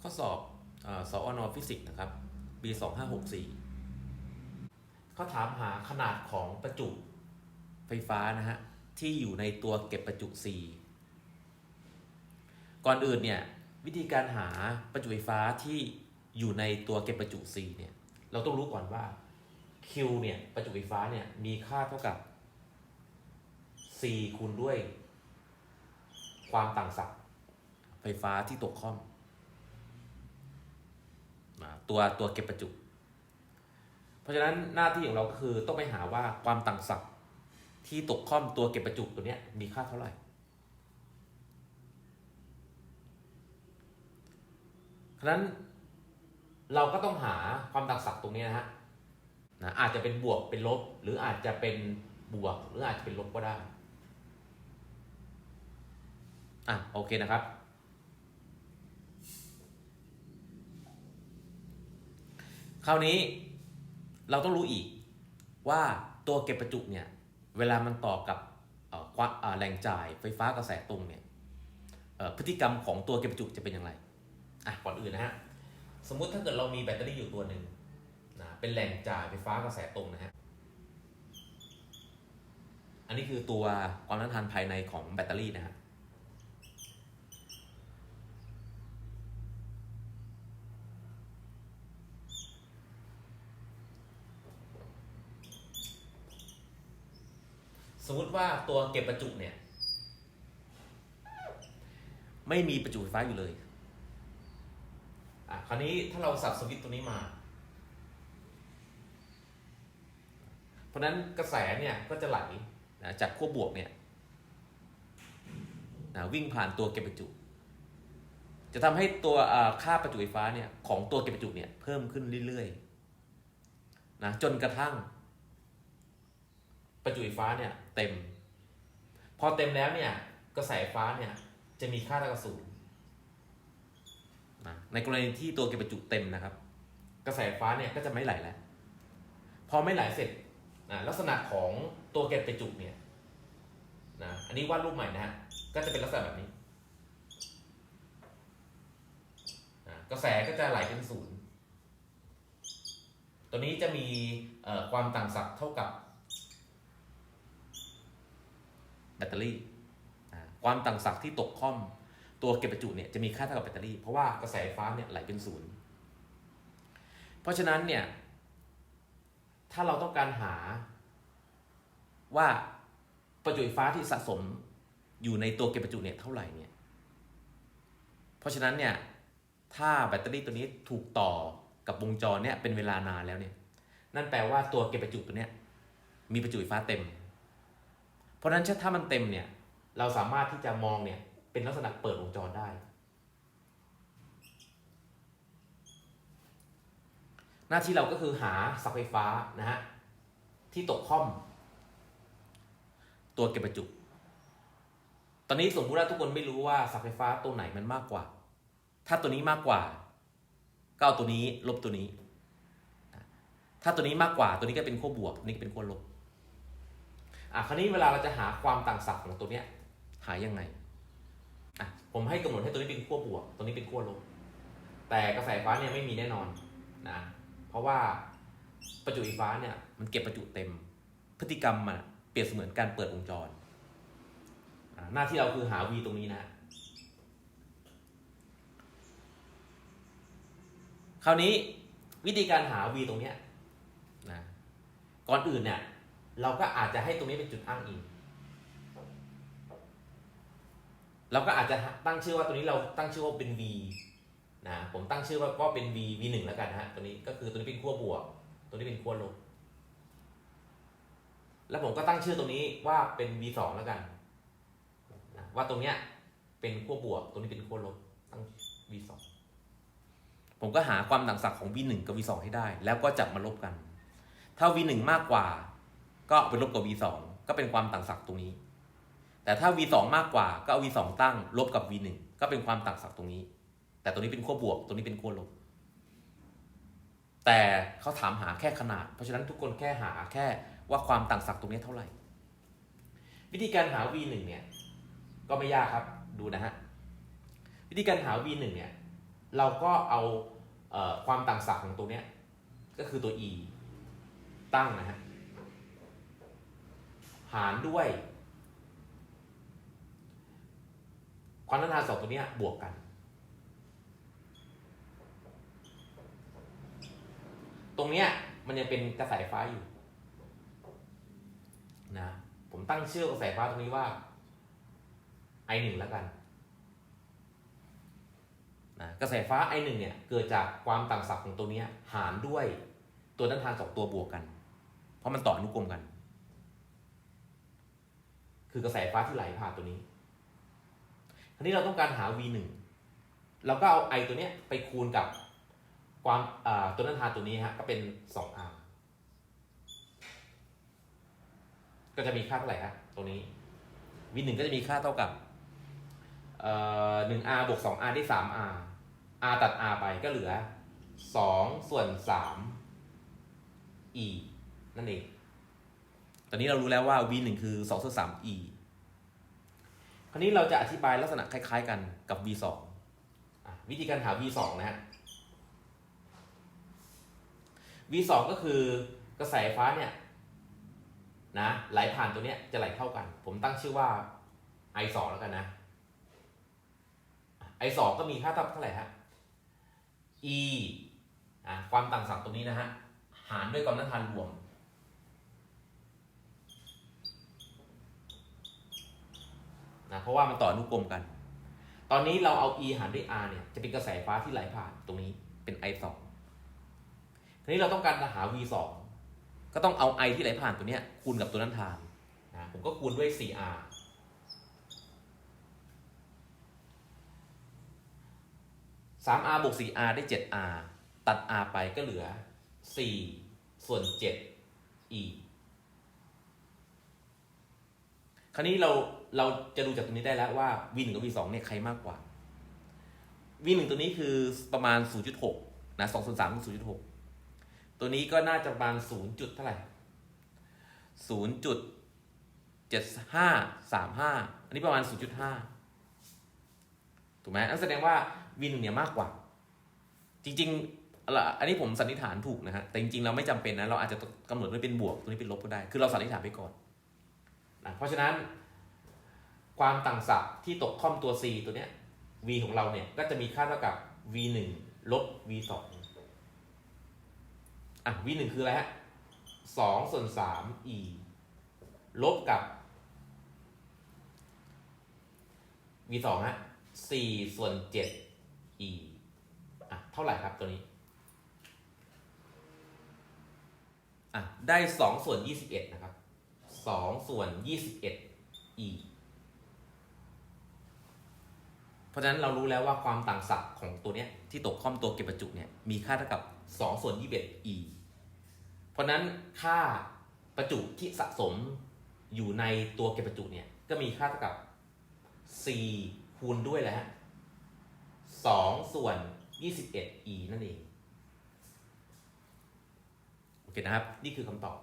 ข้อสอบอาสอนอฟิสิกส์นะครับปี2564เขาถามหาขนาดของประจุไฟฟ้านะฮะที่อยู่ในตัวเก็บประจุ C ก่อนอื่นเนี่ยวิธีการหาประจุไฟฟ้าที่อยู่ในตัวเก็บประจุ C เนี่ยเราต้องรู้ก่อนว่า Q เนี่ยประจุไฟฟ้าเนี่ยมีค่าเท่ากับ C คูณด้วย ความต่างศักย์ไฟฟ้าที่ตกข้อม ตัวตัวเก็บประจุ เพราะฉะนั้นหน้าที่ของเราก็คือต้องไปหาว่าความต่างศักย์ที่ตกข้อมตัวเก็บประจุตัวเนี้ยมีค่าเท่าไหร่ฉะนั้นเราก็ต้องหาความต่างศักย์ตรงนี้นะฮะนะอาจจะเป็นบวกเป็นลบ หรืออาจจะเป็นบวก หรืออาจจะเป็นลบก็ได้ อะโอเคนะครับ คราวนี้เราต้องรู้อีกว่าตัวเก็บประจุเนี่ย เวลามันต่อกับแรงจ่ายไฟฟ้ากระแสตรงเนี่ยพฤติกรรมของตัวเก็บประจุจะเป็นอย่างไรอะก่อนอื่นนะฮะสมมุติถ้าเกิดเรามีแบตเตอรี่อยู่ตัวหนึ่งนะเป็นแหล่งจ่ายไฟฟ้ากระแสตรงนะฮะอันนี้คือตัวความต้านทานภายในของแบตเตอรี่นะฮะ ติว่าตัวเก็บประจุเนี่ย ไม่มีประจุไฟฟ้าอยู่เลย อะคราวนี้ถ้าเราสับสวิตช์ตัวนี้มา เพราะนั้นกระแสเนี่ยก็จะไหลนะจากขั้วบวกเนี่ยนะวิ่งผ่านตัวเก็บประจุ จะทำให้ตัวค่าประจุไฟฟ้าเนี่ยของตัวเก็บประจุเนี่ยเพิ่มขึ้นเรื่อยๆนะจนกระทั่ง ประจุไฟฟ้าเนี่ยเต็ม พอเต็มแล้วเนี่ยกระแสไฟฟ้าเนี่ยจะมีค่าเท่ากับศูนย์นะในกรณีที่ตัวเก็บประจุเต็มนะครับ กระแสไฟฟ้าเนี่ยก็จะไม่ไหลแล้ว พอไม่ไหลเสร็จนะลักษณะของตัวเก็บประจุเนี่ยนะอันนี้วาดรูปใหม่นะฮะก็จะเป็นลักษณะแบบนี้นะกระแสก็จะไหลเป็นศูนย์ตัวนี้จะมีความต่างศักย์เท่ากับ แบตเตอรี่ ความต่างศักย์ที่ตกค่อม ตัวเก็บประจุเนี่ยจะมีค่าเท่ากับแบตเตอรี่ เพราะว่ากระแสไฟฟ้าเนี่ยไหลเป็นศูนย์ เพราะฉะนั้นเนี่ยถ้าเราต้องการหาว่าประจุไฟฟ้าที่สะสมอยู่ในตัวเก็บประจุเนี่ยเท่าไหร่เนี่ย เพราะฉะนั้นเนี่ยถ้าแบตเตอรี่ตัวนี้ถูกต่อกับวงจรเนี่ยเป็นเวลานานแล้วเนี่ย นั่นแปลว่าตัวเก็บประจุตัวเนี้ยมีประจุไฟฟ้าเต็ม เพราะนั้นถ้ามันเต็มเนี่ย เราสามารถที่จะมองเนี่ย เป็นลักษณะเปิดวงจรได้ หน้าที่เราก็คือหาสักไฟฟ้านะฮะที่ตกค่อม ตัวเก็บประจุ ตอนนี้สมมติว่าทุกคนไม่รู้ว่าสักไฟฟ้าตัวไหนมันมากกว่า ถ้าตัวนี้มากกว่า ก็เอาตัวนี้ลบตัวนี้ ถ้าตัวนี้มากกว่าตัวนี้ก็เป็นขั้วบวกตัวนี้ก็เป็นขั้วลบ อะคราวนี้เวลาเราจะหาความต่างศักย์ของตัวเนี้ยหายังไงอะผมให้กำหนดให้ตัวนี้เป็นขั้วบวก ตัวนี้เป็นขั้วลบ แต่กระแสฟ้าเนี่ยไม่มีแน่นอนนะเพราะว่าประจุไฟฟ้าเนี่ยมันเก็บประจุเต็ม พฤติกรรมมันเปรียบเสมือนการเปิดวงจรอะหน้าที่เราคือหา V ตรงนี้นะคราวนี้วิธีการหา V ตรงเนี้ยนะก่อนอื่นเนี่ย เราก็อาจจะให้ตรงนี้เป็นจุดอ้างอิง เราก็อาจจะตั้งชื่อว่าตัวนี้เราตั้งชื่อว่าเป็น V นะผมตั้งชื่อว่าก็เป็น V V หนึ่งแล้วกันนะฮะตัวนี้ก็คือตัวนี้เป็นขั้วบวก ตัวนี้เป็นขั้วลบแล้วผมก็ตั้งชื่อตรงนี้ว่าเป็น V สองแล้วกันนะว่าตรงเนี้ยเป็นขั้วบวก ตรงนี้เป็นขั้วลบตั้ง V สองผมก็หาความต่างศักย์ของ V หนึ่งกับ V สองให้ได้ แล้วก็จับมาลบกัน ถ้า V หนึ่งมากกว่า ก็เอาไปลบกับ V สองก็เป็นความต่างศักย์ตรงนี้ แต่ถ้า V สองมากกว่าก็เอา V สองตั้งลบกับ V หนึ่งก็เป็นความต่างศักย์ตรงนี้ แต่ตัวนี้เป็นขั้วบวก ตัวนี้เป็นขั้วลบ แต่เขาถามหาแค่ขนาด เพราะฉะนั้นทุกคนแค่หาแค่ว่าความต่างศักย์ตรงนี้เท่าไหร่ วิธีการหา V หนึ่งเนี่ยก็ไม่ยากครับดูนะฮะวิธีการหา V หนึ่งเนี่ยเราก็เอาเอความต่างศักย์ของตัวเนี้ยก็คือตัว e ตั้งนะฮะ หารด้วย ความต้านทานสองตัวนี้บวกกัน ตรงเนี้ยมันยังเป็นกระแสไฟฟ้าอยู่นะผมตั้งชื่อกระแสไฟฟ้าตรงนี้ว่า i 1 แล้วกันนะกระแสฟ้า i 1 เนี่ยเกิดจากความต่างศักย์ของตัวนี้หารด้วยตัวต้านทานสองตัวบวกกัน เพราะมันต่ออนุกรมกัน คือกระแสฟ้าที่ไหลผ่านตัวนี้ทีนี้เราต้องการหา v 1 เราก็เอา i ตัวเนี้ยไปคูณกับความตัวต้นทานตัวนี้ฮะก็เป็น 2r ก็จะมีค่าเท่าไหร่ฮะตรงนี้ v 1 ก็จะมีค่าเท่ากับเอ่อ 1r บวก 2r ได้ 3r r ตัด r ไปก็เหลือ 2 ส่วน 3 e นั่นเอง ตอนนี้เรารู้แล้วว่า v 1คือ2ส่วน3 e คราวนี้เราจะอธิบายลักษณะคล้ายๆ กันกับ v 2อะวิธีการหา v 2นะฮะ v 2ก็คือกระแสไฟฟ้าเนี่ยนะไหลผ่านตัวเนี้ยจะไหลเท่ากัน ผมตั้งชื่อว่า i 2แล้วกันนะ i 2ก็มีค่าเท่าเท่าไหร่ฮะ e อะความต่างศักย์ตรงนี้นะฮะ หารด้วยความต้านทานรวม นะเพราะว่ามันต่ออนุกรมกัน ตอนนี้เราเอา e หารด้วย r เนี่ย จะเป็นกระแสฟ้าที่ไหลผ่านตรงนี้เป็น i 2ทีนี้เราต้องการหา v 2ก็ต้องเอา i ที่ไหลผ่านตัวเนี้ยคูณกับตัวนั้นทานนะผมก็คูณด้วย 4r 3r บวก 4r ได้ 7r ตัด r ไปก็เหลือ 4 ส่วน 7 e ค ราวนี้เราเราจะดูจากตรงนี้ได้แล้วว่า v 1 กับ v 2 เนี่ยใครมากกว่า v 1 ตัวนี้คือประมาณ 0.6 นะ 2 ส่วน3คือ0.6 ตัวนี้ก็น่าจะประมาณ 0 จุดเท่าไหร่ 0.7535 อันนี้ประมาณ 0.5 ถูกไหมนั่นแสดงว่า v 1 เนี่ยมากกว่า จริงๆละอันนี้ผมสันนิษฐานถูกนะฮะ แต่จริงๆ เราไม่จำเป็นนะ เราอาจจะกำหนดไว้เป็นบวก ตัวนี้เป็นลบก็ได้ คือเราสันนิษฐานไปก่อน นะเพราะฉะนั้น ความต่างศักย์ที่ตกค่อมตัว c ตัวเนี้ย v ของเราเนี่ยก็จะมีค่าเท่ากับ v 1ลบ v 2อะ v 1คืออะไรฮะ2ส่วน3 e ลบกับ v 2ฮะ4ส่วน7 e อะ เท่าไหร่ครับตัวนี้ อะ ได้2ส่วน21นะครับ 2 ส่วน 21 e เพราะฉะนั้นเรารู้แล้วว่าความต่างศักย์ของตัวเนี้ยที่ตกค่อมตัวเก็บประจุเนี่ยมีค่าเท่ากับ 2 ส่วน 21 e เพราะนั้นค่าประจุที่สะสมอยู่ในตัวเก็บประจุเนี่ยก็มีค่าเท่ากับ c คูณด้วยแหละฮะ2ส่วน 21 e นั่นเอง โอเคนะครับ นี่คือคำตอบ